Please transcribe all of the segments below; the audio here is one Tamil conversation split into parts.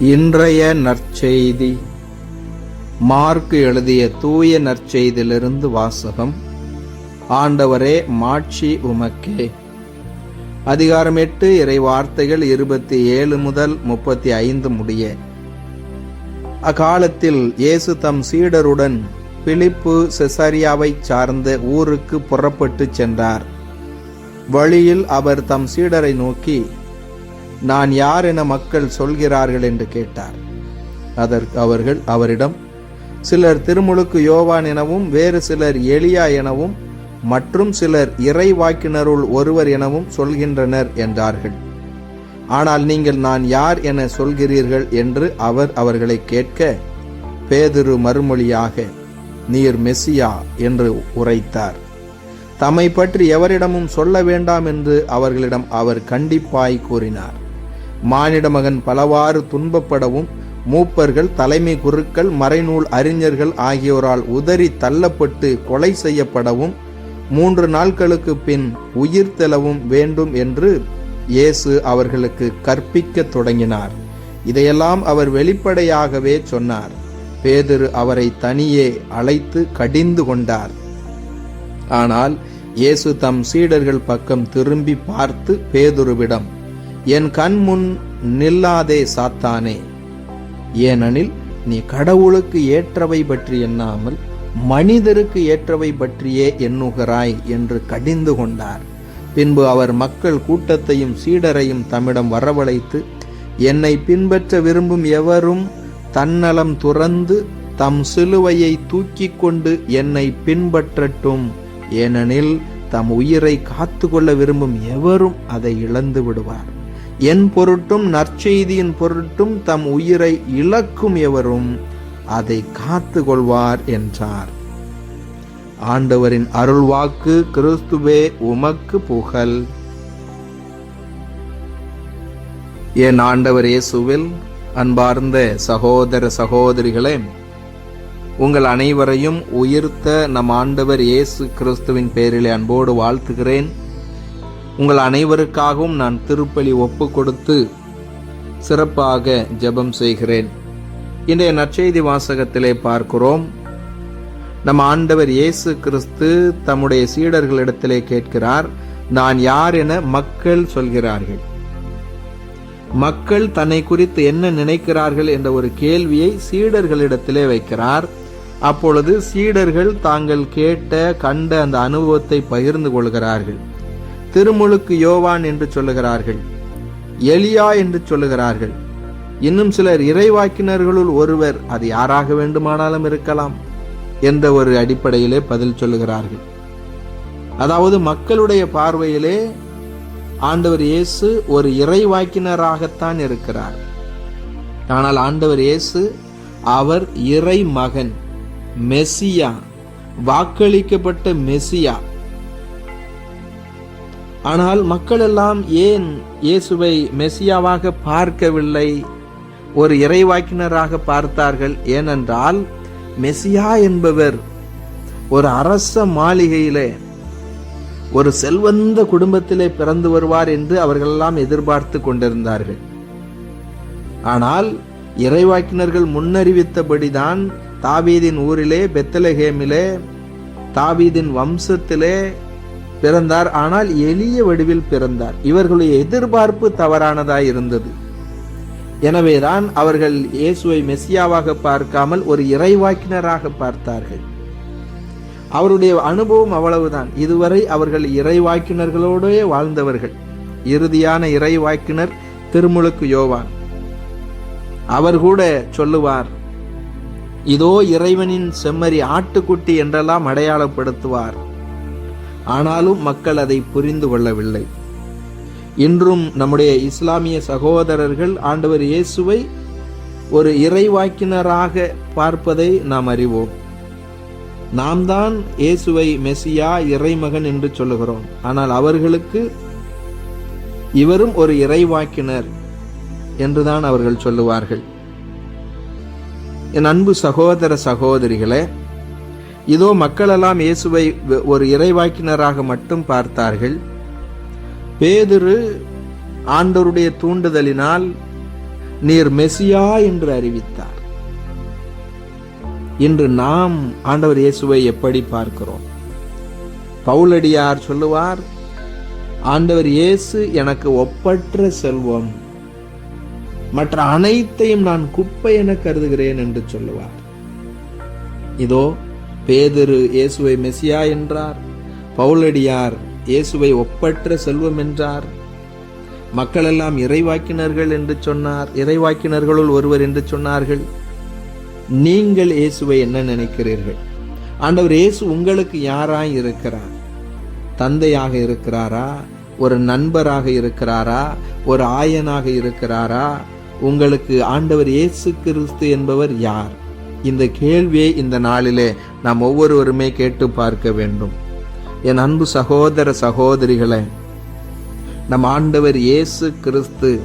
இன்றைய நற்செய்தி. மார்க்கு எழுதிய தூய நற்செய்தியிலிருந்து வாசகம். ஆண்டவரே மாட்சி உமக்கே. அதிகாரம் எட்டு இறை வார்த்தைகள் இருபத்தி ஏழு முதல் முப்பத்தி ஐந்து முடிய. அக்காலத்தில் இயேசு தம் சீடருடன் பிலிப்பு செசரியாவைச் சார்ந்த ஊருக்கு புறப்பட்டு சென்றார். வழியில் அவர் தம் சீடரை நோக்கி நான் யார் என மக்கள் சொல்கிறார்கள் என்று கேட்டார். அதற்கு அவர்கள் அவரிடம் சிலர் திருமுழுக்கு யோவான் எனவும் வேறு சிலர் எலியா எனவும் மற்றும் சிலர் இறைவாக்கினருள் ஒருவர் எனவும் சொல்கின்றனர் என்றார்கள். ஆனால் நீங்கள் நான் யார் என சொல்கிறீர்கள்? என்று அவர் அவர்களை கேட்க பேதுரு மறுமொழியாக நீர் மெஸ்ஸியா என்று உரைத்தார். தம்மை பற்றி எவரிடமும் சொல்ல வேண்டாம் என்று அவர்களிடம் அவர் கண்டிப்பாய் கூறினார். மானிட மகன் பலவாறு துன்பப்படவும் மூப்பர்கள் தலைமை குருக்கள் மறைநூல் அறிஞர்கள் ஆகியோரால் உதறி தள்ளப்பட்டு கொலை செய்யப்படவும் மூன்று நாட்களுக்கு பின் உயிர் தெளவும் வேண்டும் என்று இயேசு அவர்களுக்கு கற்பிக்கத் தொடங்கினார். இதையெல்லாம் அவர் வெளிப்படையாகவே சொன்னார். பேதுரு அவரை தனியே அழைத்து கடிந்து கொண்டார். ஆனால் இயேசு தம் சீடர்கள் பக்கம் திரும்பி பார்த்து பேதுருவிடம் என் கண் முன் நில்லாதே சாத்தானே. ஏனெனில் நீ கடவுளுக்கு ஏற்றவை பற்றி எண்ணாமல் மனிதருக்கு ஏற்றவை பற்றியே எண்ணுகிறாய் என்று கடிந்து கொண்டார். பின்பு அவர் மக்கள் கூட்டத்தையும் சீடரையும் தம்மிடம் வரவழைத்து என்னை பின்பற்ற விரும்பும் எவரும் தன்னலம் துறந்து தம் சிலுவையை தூக்கிக் கொண்டு என்னை பின்பற்றட்டும். ஏனெனில் தம் உயிரை காத்து கொள்ள விரும்பும் எவரும் அதை இழந்து விடுவார். என் பொருட்டும் நற்செய்தியின் பொருட்டும் தம் உயிரை இழக்கும் எவரும் அதை காத்து கொள்வார் என்றார். ஆண்டவரின் அருள்வாக்கு கிறிஸ்துவே உமக்கு புகழ். என் ஆண்டவர் இயேசுவில் அன்பார்ந்த சகோதர சகோதரிகளே உங்கள் அனைவரையும் உயிர்த்த நம் ஆண்டவர் இயேசு கிறிஸ்துவின் பேரிலே அன்போடு வாழ்த்துகிறேன். உங்கள் அனைவருக்காகவும் நான் திருப்பலி ஒப்பு கொடுத்து சிறப்பாக ஜெபம் செய்கிறேன். இன்றைய நற்செய்தி வாசகத்திலே பார்க்கிறோம். நம் ஆண்டவர் இயேசு கிறிஸ்து தம்முடைய சீடர்களிடத்திலே கேட்கிறார் நான் யார் என மக்கள் சொல்கிறார்கள். மக்கள் தன்னை குறித்து என்ன நினைக்கிறார்கள் என்ற ஒரு கேள்வியை சீடர்களிடத்திலே வைக்கிறார். அப்பொழுது சீடர்கள் தாங்கள் கேட்ட கண்ட அந்த அனுபவத்தை பகிர்ந்து கொள்கிறார்கள். திருமுழுக்கு யோவான் என்று சொல்லுகிறார்கள் எலியா என்று சொல்லுகிறார்கள். இன்னும் சிலர் இறைவாக்கினர்களுள் ஒருவர் அது யாராக வேண்டுமானாலும் இருக்கலாம் என்ற ஒரு அடிப்படையிலே பதில் சொல்லுகிறார்கள். அதாவது மக்களுடைய பார்வையிலே ஆண்டவர் இயேசு ஒரு இறைவாக்கினராகத்தான் இருக்கிறார். ஆனால் ஆண்டவர் இயேசு அவர் இறை மகன் மெசியா வாக்களிக்கப்பட்ட மெசியா ஆனால் மக்கள் எல்லாம் ஏன் இயேசுவை மெசியாவாக பார்க்கவில்லை? ஒரு இறைவாக்கினராக பார்த்தார்கள். ஏனென்றால் மெசியா என்பவர் ஒரு அரச மாளிகையிலே ஒரு செல்வந்த குடும்பத்திலே பிறந்து வருவார் என்று அவர்களெல்லாம் எதிர்பார்த்து கொண்டிருந்தார்கள். ஆனால் இறைவாக்கினர்கள் முன்னறிவித்தபடிதான் தாவீதின் ஊரிலே பெத்தலகேமிலே தாவீதின் வம்சத்திலே பிறந்தார். ஆனால் எளிய வடிவில் பிறந்தார். இவர்களுடைய எதிர்பார்ப்பு தவறானதாய் இருந்தது. எனவேதான் அவர்கள் இயேசுவை மெஸ்ஸியாவாக பார்க்காமல் ஒரு இறைவாக்கினராக பார்த்தார்கள். அவருடைய அனுபவம் அவ்வளவுதான். இதுவரை அவர்கள் இறைவாக்கினர்களோடே வாழ்ந்தவர்கள். இறுதியான இறைவாக்கினர் திருமுழுக்கு யோவான். அவர் கூட சொல்லுவார் இதோ இறைவனின் செம்மறி ஆட்டுக்குட்டி என்றெல்லாம் அடையாளப்படுத்துவார். ஆனாலும் மக்கள் அதை புரிந்து கொள்ளவில்லை. இன்றும் நம்முடைய இஸ்லாமிய சகோதரர்கள் ஆண்டவர் இயேசுவை ஒரு இறைவாக்கினராக பார்ப்பதை நாம் அறிவோம். நாம் தான் இயேசுவை மெசியா இறைமகன் என்று சொல்லுகிறோம். ஆனால் அவர்களுக்கு இவரும் ஒரு இறைவாக்கினர் என்றுதான் அவர்கள் சொல்லுவார்கள். என் அன்பு சகோதர சகோதரிகளே இதோ மக்களெல்லாம் இயேசுவை ஒரு இறைவாக்கினராக மட்டும் பார்த்தார்கள். பேதுரு ஆண்டவருடைய தூண்டுதலினால் நீர் மெசியா என்று அறிவித்தார். இன்று நாம் ஆண்டவர் இயேசுவை எப்படி பார்க்கிறோம்? பவுலடியார் சொல்லுவார் ஆண்டவர் இயேசு எனக்கு ஒப்பற்ற செல்வம். மற்ற அனைத்தையும் நான் குப்பை என கருதுகிறேன் என்று சொல்லுவார். இதோ பேதரு இயேசுவை மெசியா என்றார். பவுலடியார் இயேசுவை ஒப்பற்ற செல்வம் என்றார். மக்களெல்லாம் இறைவாக்கினர்கள் என்று சொன்னார். இறைவாக்கினர்களுள் ஒருவர் என்று சொன்னார்கள். நீங்கள் இயேசுவை என்ன நினைக்கிறீர்கள்? ஆண்டவர் இயேசு உங்களுக்கு யாராய் இருக்கிறார்? தந்தையாக இருக்கிறாரா? ஒரு நண்பராக இருக்கிறாரா? ஒரு ஆயனாக இருக்கிறாரா? உங்களுக்கு ஆண்டவர் இயேசு கிறிஸ்து என்பவர் யார்? இந்த கேள்வியை இந்த நாளிலே நாம் ஒவ்வொருவருமே கேட்டு பார்க்க வேண்டும். என் அன்பு சகோதர சகோதரிகளை நம் ஆண்டவர் இயேசு கிறிஸ்து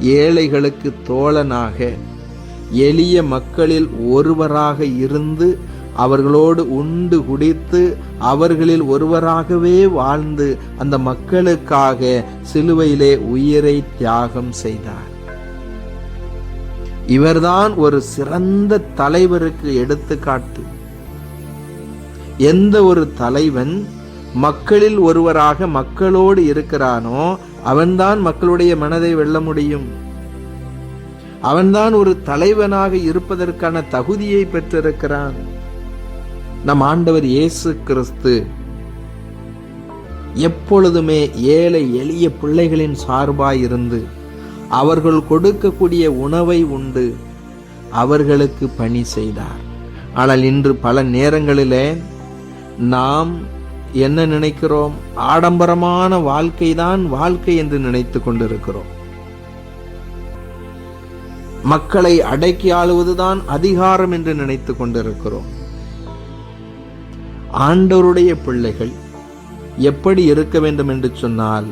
ஏழைகளுக்கு தோழனாக எளிய மக்களில் ஒருவராக இருந்து அவர்களோடு உண்டு குடித்து அவர்களில் ஒருவராகவே வாழ்ந்து அந்த மக்களுக்காக சிலுவையிலே உயிரை தியாகம் செய்தார். இவர்தான் ஒரு சிறந்த தலைவருக்கு எடுத்துக்காட்டு. எந்த ஒரு தலைவன் மக்களில் ஒருவராக மக்களோடு இருக்கிறானோ அவன்தான் மக்களுடைய மனதை வெல்ல முடியும். அவன்தான் ஒரு தலைவனாக இருப்பதற்கான தகுதியை பெற்றிருக்கிறான். நம் ஆண்டவர் இயேசு கிறிஸ்து எப்பொழுதுமே ஏழை எளிய பிள்ளைகளின் சார்பாயிருந்து இருந்து அவர்கள் கொடுக்கக்கூடிய உணவை உண்டு. அவர்களுக்கு பணி செய்தார். ஆனால் இன்று பல நேரங்களிலே நாம் என்ன நினைக்கிறோம்? ஆடம்பரமான வாழ்க்கை தான் வாழ்க்கை என்று நினைத்து கொண்டிருக்கிறோம். மக்களை அடக்கி ஆளுவதுதான் அதிகாரம் என்று நினைத்து கொண்டிருக்கிறோம். ஆண்டவருடைய பிள்ளைகள் எப்படி இருக்க வேண்டும் என்று சொன்னால்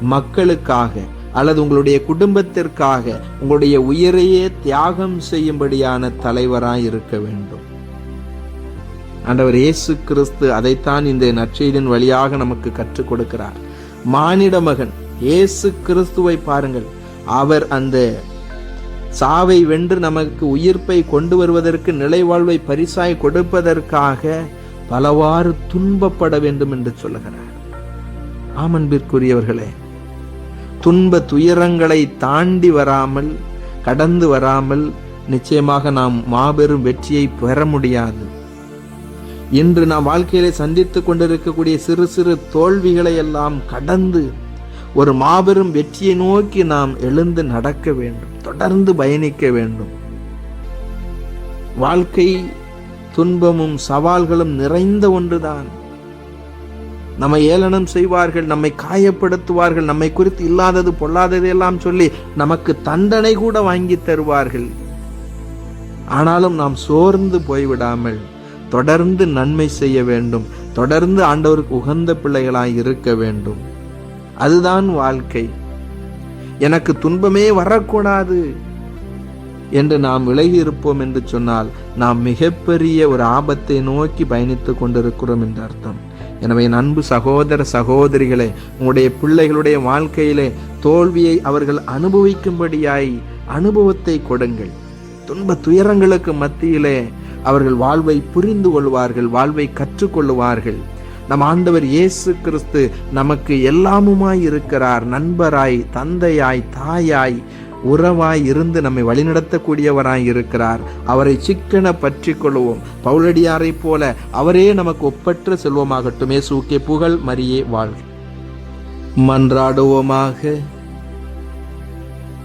மக்களுக்காக அல்லது உங்களுடைய குடும்பத்திற்காக உங்களுடைய உயிரையே தியாகம் செய்யும்படியான தலைவராய் இருக்க வேண்டும். ஆண்டவர் இயேசு கிறிஸ்து அதைத்தான் இந்த நற்செய்தின் வழியாக நமக்கு கற்றுக் கொடுக்கிறார். மானிட மகன் இயேசு கிறிஸ்துவை பாருங்கள். அவர் அந்த சாவை வென்று நமக்கு உயிர்ப்பை கொண்டு வருவதற்கு நிலைவாழ்வை பரிசாய் கொடுப்பதற்காக பலவாறு துன்பப்பட வேண்டும் என்று சொல்லுகிறார். ஆமன்பிற்குரியவர்களே துன்ப துயரங்களை தாண்டி வராமல் கடந்து வராமல் நிச்சயமாக நாம் மாபெரும் வெற்றியை பெற முடியாது. இன்று நாம் வாழ்க்கையிலே சந்தித்து கொண்டிருக்கக்கூடிய சிறு சிறு தோல்விகளை எல்லாம் கடந்து ஒரு மாபெரும் வெற்றியை நோக்கி நாம் எழுந்து நடக்க வேண்டும் தொடர்ந்து பயணிக்க வேண்டும். வாழ்க்கை துன்பமும் சவால்களும் நிறைந்த ஒன்றுதான். நம்மை ஏளனம் செய்வார்கள் நம்மை காயப்படுத்துவார்கள் நம்மை குறித்து இல்லாதது பொல்லாதது எல்லாம் சொல்லி நமக்கு தண்டனை கூட வாங்கி தருவார்கள். ஆனாலும் நாம் சோர்ந்து போய்விடாமல் தொடர்ந்து நன்மை செய்ய வேண்டும் தொடர்ந்து ஆண்டவருக்கு உகந்த பிள்ளைகளாய் இருக்க வேண்டும். அதுதான் வாழ்க்கை. எனக்கு துன்பமே வரக்கூடாது என்று நாம் விலகி இருப்போம் என்று சொன்னால் நாம் மிகப்பெரிய ஒரு ஆபத்தை நோக்கி பயணித்துக் கொண்டிருக்கிறோம் என்று அர்த்தம். எனவே அன்பு சகோதர சகோதரிகளே உங்களுடைய பிள்ளைகளுடைய வாழ்க்கையிலே தோல்வியை அவர்கள் அனுபவிக்கும்படியாய் அனுபவத்தை கொடுங்கள். துன்ப துயரங்களுக்கு மத்தியிலே அவர்கள் வாழ்வை புரிந்து கொள்வார்கள் வாழ்வை கற்றுக்கொள்வார்கள் நம் ஆண்டவர் இயேசு கிறிஸ்து நமக்கு எல்லாமுமாய் இருக்கிறார். நண்பராய் தந்தையாய் தாயாய் உறவாய் இருந்து நம்மை வழிநடத்தக்கூடியவராய் இருக்கிறார். அவரை சிக்கன பற்றி கொள்வோம். பவுலடியாரைப் போல அவரே நமக்கு ஒப்பற்ற செல்வமாகட்டும். சூக்கே புகழ் மரியே வாழ் மன்றாடுவோமாக.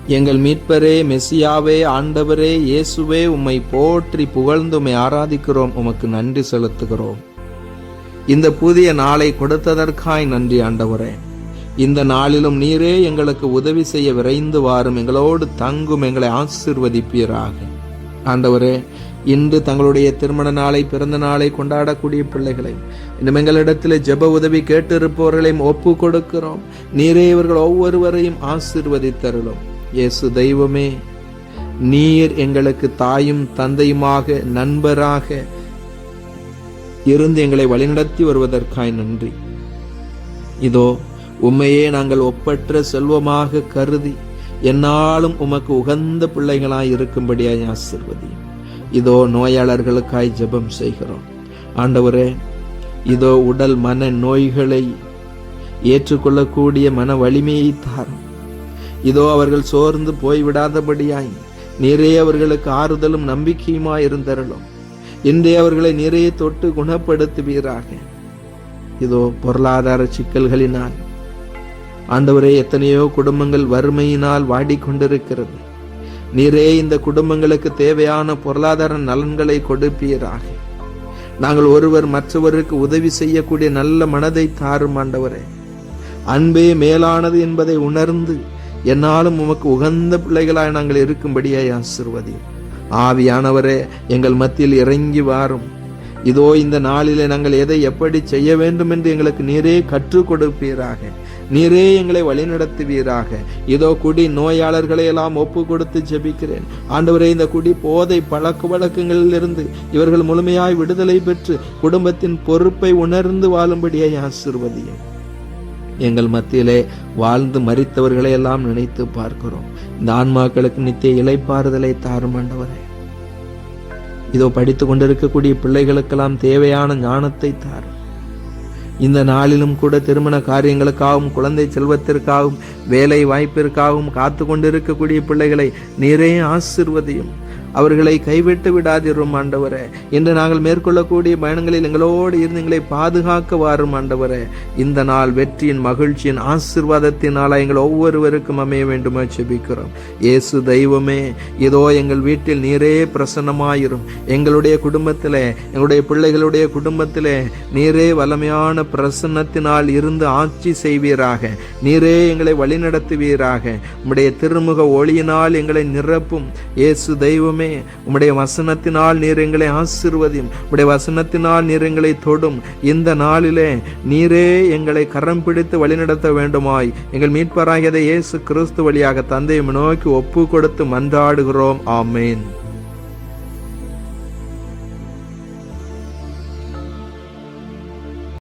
எங்கள் மீட்பரே மெசியாவே ஆண்டவரே இயேசுவே உம்மை போற்றி புகழ்ந்து உம்மை ஆராதிக்கிறோம். உமக்கு நன்றி செலுத்துகிறோம். இந்த புதிய நாளை கொடுத்ததற்காய் நன்றி ஆண்டவரே. இந்த நாளிலும் நீரே எங்களுக்கு உதவி செய்ய விரைந்து வாரும். எங்களோடு தங்கும் எங்களை ஆசிர்வதிப்பீராக. ஆண்டவரே இன்று தங்களுடைய திருமண நாளை பிறந்த நாளை கொண்டாடக்கூடிய பிள்ளைகளை இன்னும் எங்களிடத்தில் ஜெப உதவி கேட்டிருப்பவர்களையும் ஒப்பு கொடுக்கிறோம். நீரே இவர்கள் ஒவ்வொருவரையும் ஆசிர்வதித்தருளும். இயேசு தெய்வமே நீர் எங்களுக்கு தாயும் தந்தையுமாக நண்பராக இருந்து எங்களை வழிநடத்தி வருவதற்காய் நன்றி. இதோ உம்மையே நாங்கள் ஒப்பற்ற செல்வமாக கருதி என்னாலும் உமக்கு உகந்த பிள்ளைகளாய் இருக்கும்படியாய் ஆசிர்வதியும் இதோ நோயாளர்களுக்காய் ஜெபம் செய்கிறோம். ஆண்டவரே இதோ உடல் மன நோய்களை ஏற்றுக்கொள்ளக்கூடிய மன வலிமையை தாரும். இதோ அவர்கள் சோர்ந்து போய்விடாதபடியாய் நிறைய அவர்களுக்கு ஆறுதலும் நம்பிக்கையுமாய் இருந்தருளும். இன்றைய அவர்களை நிறைய தொட்டு குணப்படுத்துவீராக. இதோ பொருளாதார சிக்கல்களினால் ஆண்டவரே எத்தனையோ குடும்பங்கள் வறுமையினால் வாடிக்கொண்டிருக்கிறது. நீரே இந்த குடும்பங்களுக்கு தேவையான பொருளாதார நலன்களை கொடுப்பீராக. நாங்கள் ஒருவர் மற்றவருக்கு உதவி செய்யக்கூடிய நல்ல மனதை தாரும் ஆண்டவரே. அன்பே மேலானது என்பதை உணர்ந்து என்னாலும் உமக்கு உகந்த பிள்ளைகளாய் நாங்கள் இருக்கும்படியே ஆசிர்வதி ஆவியானவரே எங்கள் மத்தியில் இறங்கி வாரும். இதோ இந்த நாளிலே நாங்கள் எதை எப்படி செய்ய வேண்டும் என்று எங்களுக்கு நீரே கற்றுக் கொடுப்பீராக. நீரே எங்களை வழிநடத்துவீராக. இதோ குடி நோயாளர்களை எல்லாம் ஒப்பு கொடுத்து ஜெபிக்கிறேன். ஆண்டவரே இந்த குடி போதை பழக்க வழக்கங்களிலிருந்து இவர்கள் முழுமையாய் விடுதலை பெற்று குடும்பத்தின் பொறுப்பை உணர்ந்து வாழும்படியாய் ஆசிர்வதியும். எங்கள் மத்தியிலே வாழ்ந்து மறித்தவர்களை எல்லாம் நினைத்து பார்க்கிறோம். இந்த ஆன்மாக்களுக்கு நித்திய இலைப்பாறுதலை தாரும் ஆண்டவரே. இதோ படித்து கொண்டிருக்கக்கூடிய பிள்ளைகளுக்கெல்லாம் தேவையான ஞானத்தை தாரும். இந்த நாளிலும் கூட திருமண காரியங்களுக்காகவும் குழந்தை செல்வத்திற்காகவும் வேலை வாய்ப்பிற்காகவும் காத்து கொண்டிருக்கக்கூடிய பிள்ளைகளை நிறைய ஆசிர்வதியும். அவர்களை கைவிட்டு விடாதிரும் ஆண்டவரே. இன்று நாங்கள் மேற்கொள்ளக்கூடிய பயணங்களில் எங்களோடு இருந்து எங்களை பாதுகாக்க வாரும் ஆண்டவரே. இந்த நாள் வெற்றியின் மகிழ்ச்சியின் ஆசிர்வாதத்தினால் எங்கள் ஒவ்வொருவருக்கும் அமைய வேண்டுமா செபிக்கிறோம் இயேசு தெய்வமே இதோ எங்கள் வீட்டில் நீரே பிரசன்னமாயிரும். எங்களுடைய குடும்பத்தில் எங்களுடைய பிள்ளைகளுடைய குடும்பத்தில் நீரே வல்லமையான பிரசன்னத்தினால் இருந்து ஆட்சி செய்வீராக. நீரே எங்களை வழிநடத்துவீராக. உம்முடைய திருமுக ஒளியினால் எங்களை நிரப்பும். இயேசு தெய்வம் உம்முடைய வசனத்தினால் நீர் எங்களை ஆசிர்வதியும். உம்முடைய வசனத்தினால் நீர் எங்களை தொடும். இந்த நாளிலே நீரே எங்களை கரம் பிடித்து வழிநடத்த வேண்டுமாய். எங்கள் மீட்பராகியதை இயேசு கிறிஸ்து வழியாக தந்தையை நோக்கி ஒப்பு கொடுத்து மன்றாடுகிறோம். ஆமேன்.